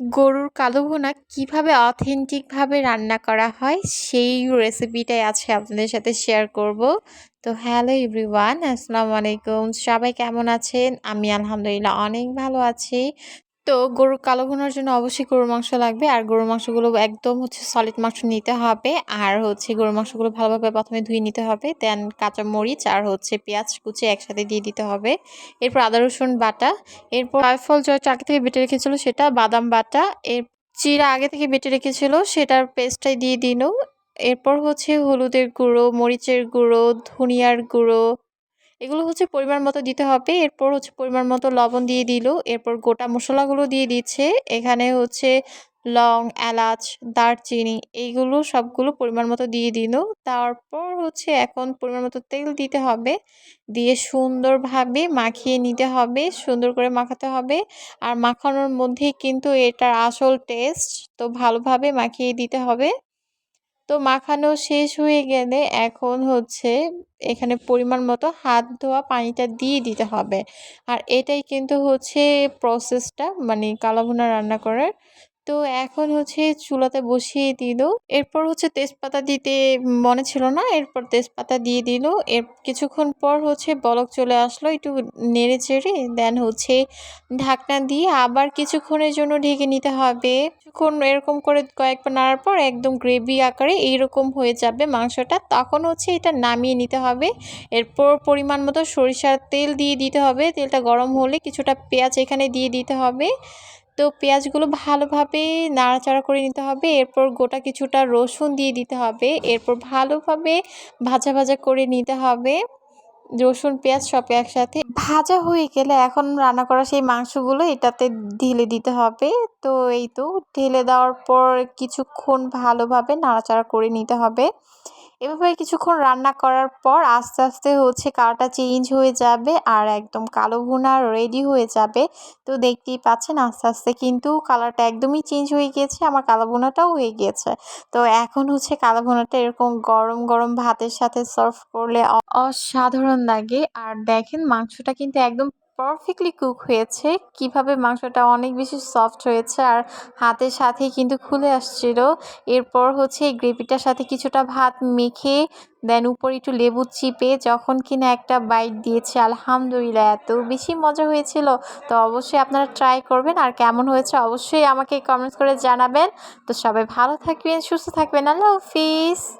গরুর কালো ভুনা কীভাবে অথেন্টিকভাবে রান্না করা হয়, সেই রেসিপিটাই আজকে আপনাদের সাথে শেয়ার করব। তো হ্যালো এভরিওয়ান আসসালামু আলাইকুম। সবাই কেমন আছেন? আমি আলহামদুলিল্লাহ অনেক ভালো আছি। তো গরুর কালো ভুনার জন্য অবশ্যই গরুর মাংস লাগবে। আর গরুর মাংসগুলো একদম হচ্ছে সলিড মাংস নিতে হবে। আর হচ্ছে গরুর মাংসগুলো ভালোভাবে প্রথমে ধুয়ে নিতে হবে। দেন কাঁচা মরিচ আর হচ্ছে পেঁয়াজ কুচি একসাথে দিয়ে দিতে হবে। এরপর আদা, রসুন বাটা। এরপর ফল জয় আগে থেকে বেটে রেখেছিল সেটা, বাদাম বাটা। এর চিরা আগে থেকে বেটে রেখেছিল সেটার পেস্টটাই দিয়ে দিল এরপর হচ্ছে হলুদের গুঁড়ো, মরিচের গুঁড়ো, ধনিয়ার গুঁড়ো এগুলো হচ্ছে পরিমাণ মতো দিতে হবে। এরপর হচ্ছে পরিমাণ মতো লবণ দিয়ে দিল। এরপর গোটা মশলাগুলো দিয়ে দিচ্ছে। এখানে হচ্ছে লং, এলাচ, দারচিনি এইগুলো সবগুলো পরিমাণ মতো দিয়ে দিল। তারপর হচ্ছে এখন পরিমাণ মতো তেল দিতে হবে। দিয়ে সুন্দরভাবে মাখিয়ে নিতে হবে। সুন্দর করে মাখাতে হবে। আর মাখানোর মধ্যেই কিন্তু এটার আসল টেস্ট তো ভালোভাবে মাখিয়ে দিতে হবে। তো মাখানো শেষ হয়ে গেলে এখন হচ্ছে এখানে পরিমাণ মতো হাত ধোয়া পানিটা দিয়ে দিতে হবে। আর এটাই কিন্তু হচ্ছে প্রসেসটা মানে কালাভুনা রান্না করার তো এখন হচ্ছে চুলাতে বসিয়ে দিল। এরপর হচ্ছে তেজপাতা দিতে মনে ছিল না, এরপর তেজপাতা দিয়ে দিল। এর কিছুক্ষণ পর হচ্ছে বলক চলে আসলো, একটু নেড়ে চেড়ে দেন হচ্ছে ঢাকনা দিয়ে আবার কিছুক্ষণের জন্য ঢেকে নিতে হবে। কিছুক্ষণ এরকম করে কয়েকবার নাড়ার পর একদম গ্রেভি আকারে এইরকম হয়ে যাবে মাংসটা, তখন হচ্ছে এটা নামিয়ে নিতে হবে। এরপর পরিমাণ মতো সরিষার তেল দিয়ে দিতে হবে। তেলটা গরম হলে কিছুটা পেঁয়াজ এখানে দিয়ে দিতে হবে। তো পেঁয়াজগুলো ভালোভাবে নাড়াচাড়া করে নিতে হবে। এরপর গোটা কিছুটা রসুন দিয়ে দিতে হবে। এরপর ভালোভাবে ভাজা ভাজা করে নিতে হবে। রসুন, পেঁয়াজ সব একসাথে ভাজা হয়ে গেলে এখন রান্না করা সেই মাংসগুলো এটাতে ঢেলে দিতে হবে। তো এই তো ঢেলে দেওয়ার পর কিছুক্ষণ ভালোভাবে নাড়াচাড়া করে নিতে হবে। এভাবে কিছুক্ষণ রান্না করার পর আস্তে আস্তে হচ্ছে কালারটা চেঞ্জ হয়ে যাবে আর একদম কালো ভুনা রেডি হয়ে যাবে। তো দেখতেই পাচ্ছেন আস্তে আস্তে কিন্তু কালারটা একদমই চেঞ্জ হয়ে গিয়েছে, আমার কালো ভুনাটাও হয়ে গিয়েছে। তো এখন হচ্ছে কালো ভুনাটা এরকম গরম গরম ভাতের সাথে সার্ভ করলে অসাধারণ লাগে। আর দেখেন মাংসটা কিন্তু একদম পারফেক্টলি কুক হয়েছে। কীভাবে মাংসটা অনেক বেশি সফট হয়েছে আর হাতের সাথে কিন্তু খুলে আসছিল। এরপর হচ্ছে এই গ্রেভিটার সাথে কিছুটা ভাত মেখে দেন উপরে একটু লেবু চিপে যখন কিনা একটা বাইট দিয়েছে, আলহামদুলিল্লাহ এত বেশি মজা হয়েছিল। তো অবশ্যই আপনারা ট্রাই করবেন আর কেমন হয়েছে অবশ্যই আমাকে কমেন্টস করে জানাবেন। তো সবাই ভালো থাকবেন, সুস্থ থাকবেন। আল্লাহ হাফিজ।